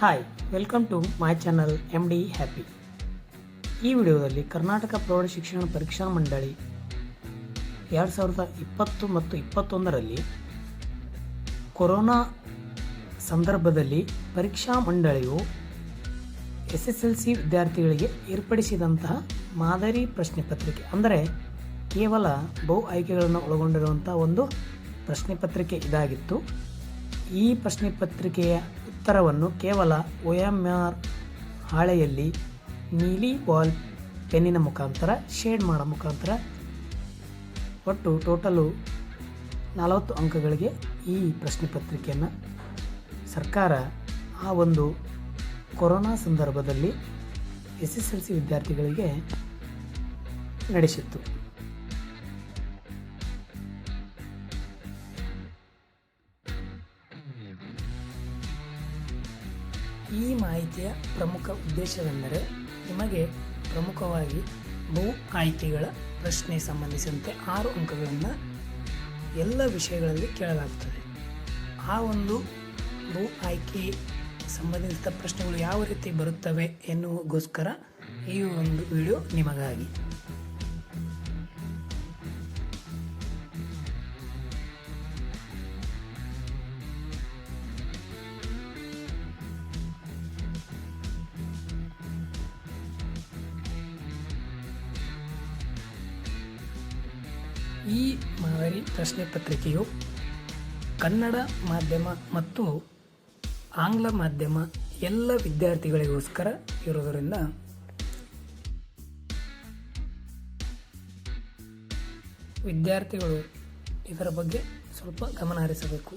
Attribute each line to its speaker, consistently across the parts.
Speaker 1: Hi welcome to my channel M D happy ಈ ವಿಡಿಯೋದಲ್ಲಿ ಕರ್ನಾಟಕ ಪ್ರೌಢ ಶಿಕ್ಷಣ ಪರೀಕ್ಷಾ ಮಂಡಳಿ ಎರಡು ಸಾವಿರದ ಇಪ್ಪತ್ತು ಮತ್ತು ಇಪ್ಪತ್ತೊಂದರಲ್ಲಿ ಕೊರೋನಾ ಸಂದರ್ಭದಲ್ಲಿ ಪರೀಕ್ಷಾ ಮಂಡಳಿಯು ಎಸ್ ಎಸ್ ಎಲ್ ಸಿ ವಿದ್ಯಾರ್ಥಿಗಳಿಗೆ ಏರ್ಪಡಿಸಿದಂತಹ ಮಾದರಿ ಪ್ರಶ್ನೆ ಪತ್ರಿಕೆ, ಅಂದರೆ ಕೇವಲ ಬಹು ಆಯ್ಕೆಗಳನ್ನು ಒಳಗೊಂಡಿರುವಂಥ ಒಂದು ಪ್ರಶ್ನೆ ಪತ್ರಿಕೆ ಇದಾಗಿತ್ತು. ಈ ಪ್ರಶ್ನೆ ಪತ್ರಿಕೆಯ ಉತ್ತರವನ್ನು ಕೇವಲ ಒ ಆರ್ ಹಾಳೆಯಲ್ಲಿ ನೀಲಿ ವಾಲ್ ಪೆನ್ನಿನ ಮುಖಾಂತರ, ಶೇಡ್ ಮಾಡೋ ಮುಖಾಂತರ ಒಟ್ಟು ಟೋಟಲು ನಲವತ್ತು ಅಂಕಗಳಿಗೆ ಈ ಪ್ರಶ್ನೆ ಪತ್ರಿಕೆಯನ್ನು ಸರ್ಕಾರ ಆ ಒಂದು ಕೊರೋನಾ ಸಂದರ್ಭದಲ್ಲಿ ಎಸ್ ಎಸ್ ಎಲ್ ಸಿ ವಿದ್ಯಾರ್ಥಿಗಳಿಗೆ ನಡೆಸಿತ್ತು. ಈ ಮಾಹಿತಿಯ ಪ್ರಮುಖ ಉದ್ದೇಶವೆಂದರೆ ನಿಮಗೆ ಪ್ರಮುಖವಾಗಿ ಬಹು ಆಯ್ಕೆಗಳ ಪ್ರಶ್ನೆ ಸಂಬಂಧಿಸಿದಂತೆ ಆರು ಅಂಕಗಳನ್ನು ಎಲ್ಲ ವಿಷಯಗಳಲ್ಲಿ ಕೇಳಲಾಗುತ್ತದೆ ಆ ಒಂದು ಬಹು ಆಯ್ಕೆ ಸಂಬಂಧಿಸಿದ ಪ್ರಶ್ನೆಗಳು ಯಾವ ರೀತಿ ಬರುತ್ತವೆ ಎನ್ನುವಗೋಸ್ಕರ ಈ ಒಂದು ವಿಡಿಯೋ ನಿಮಗಾಗಿ. ಈ ಮಾದರಿ ಪ್ರಶ್ನೆ ಪತ್ರಿಕೆಯು ಕನ್ನಡ ಮಾಧ್ಯಮ ಮತ್ತು ಆಂಗ್ಲ ಮಾಧ್ಯಮ ಎಲ್ಲ ವಿದ್ಯಾರ್ಥಿಗಳಿಗೋಸ್ಕರ ಇರೋದರಿಂದ ವಿದ್ಯಾರ್ಥಿಗಳು ಇದರ ಬಗ್ಗೆ ಸ್ವಲ್ಪ ಗಮನ ಹರಿಸಬೇಕು.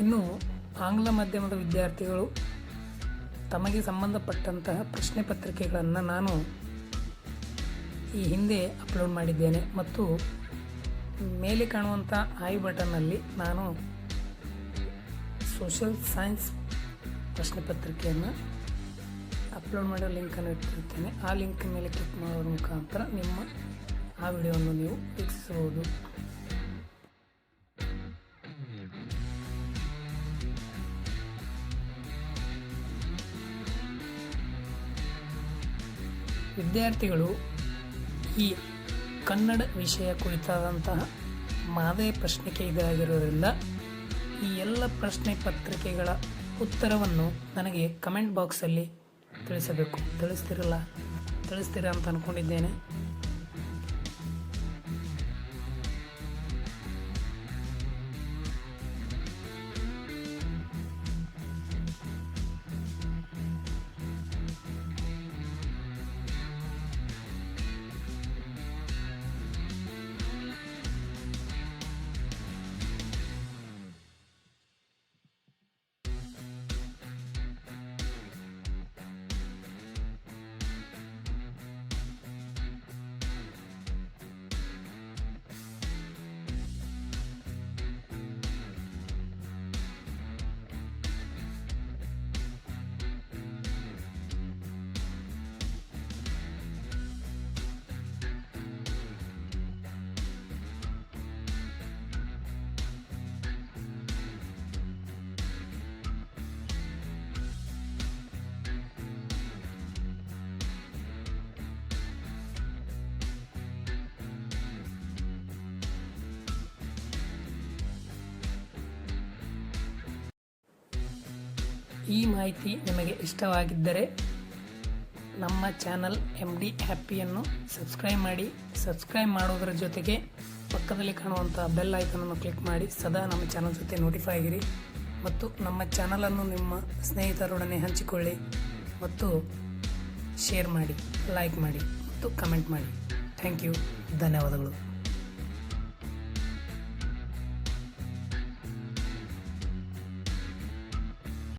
Speaker 1: ಇನ್ನು ಆಂಗ್ಲ ಮಾಧ್ಯಮದ ವಿದ್ಯಾರ್ಥಿಗಳು ತಮಗೆ ಸಂಬಂಧಪಟ್ಟಂತಹ ಪ್ರಶ್ನೆ ಪತ್ರಿಕೆಗಳನ್ನು ನಾನು ಈ ಹಿಂದೆ ಅಪ್ಲೋಡ್ ಮಾಡಿದ್ದೇನೆ ಮತ್ತು ಮೇಲೆ ಕಾಣುವಂಥ ಐ ಬಟನ್ನಲ್ಲಿ ನಾನು ಸೋಷಲ್ ಸೈನ್ಸ್ ಪ್ರಶ್ನೆ ಪತ್ರಿಕೆಯನ್ನು ಅಪ್ಲೋಡ್ ಮಾಡೋ ಲಿಂಕನ್ನು ಇಟ್ಟಿರುತ್ತೇನೆ. ಆ ಲಿಂಕ್ ಮೇಲೆ ಕ್ಲಿಕ್ ಮಾಡೋದ್ರ ಮುಖಾಂತರ ನಿಮ್ಮ ಆ ವಿಡಿಯೋವನ್ನು ನೀವು ವೀಕ್ಷಿಸಬಹುದು. ವಿದ್ಯಾರ್ಥಿಗಳು ಈ ಕನ್ನಡ ವಿಷಯ ಕುರಿತಾದಂತಹ ಮಾದೇ ಪ್ರಶ್ನೆಗೆ ಇದಾಗಿರೋದ್ರಿಂದ ಈ ಎಲ್ಲ ಪ್ರಶ್ನೆ ಪತ್ರಿಕೆಗಳ ಉತ್ತರವನ್ನು ನನಗೆ ಕಮೆಂಟ್ ಬಾಕ್ಸಲ್ಲಿ ತಿಳಿಸಬೇಕು. ತಿಳಿಸ್ತಿರಲ್ಲ? ತಿಳಿಸ್ತೀರ ಅಂತ ಅಂದ್ಕೊಂಡಿದ್ದೇನೆ ಈ ಮಾಹಿತಿ ನಿಮಗೆ ಇಷ್ಟವಾಗಿದ್ದರೆ ನಮ್ಮ ಚಾನಲ್ ಎಂ ಡಿ ಹ್ಯಾಪಿಯನ್ನು ಸಬ್ಸ್ಕ್ರೈಬ್ ಮಾಡಿ. ಸಬ್ಸ್ಕ್ರೈಬ್ ಮಾಡೋದರ ಜೊತೆಗೆ ಪಕ್ಕದಲ್ಲಿ ಕಾಣುವಂಥ ಬೆಲ್ ಐಕನನ್ನು ಕ್ಲಿಕ್ ಮಾಡಿ. ಸದಾ ನಮ್ಮ ಚಾನಲ್ ಜೊತೆ ನೋಟಿಫೈ ಆಗಿರಿ. ಮತ್ತು ನಮ್ಮ ಚಾನಲನ್ನು ನಿಮ್ಮ ಸ್ನೇಹಿತರೊಡನೆ ಹಂಚಿಕೊಳ್ಳಿ. ಮತ್ತು ಶೇರ್ ಮಾಡಿ ಲೈಕ್ ಮಾಡಿ, ಮತ್ತು ಕಮೆಂಟ್ ಮಾಡಿ. ಥ್ಯಾಂಕ್ ಯು ಧನ್ಯವಾದಗಳು.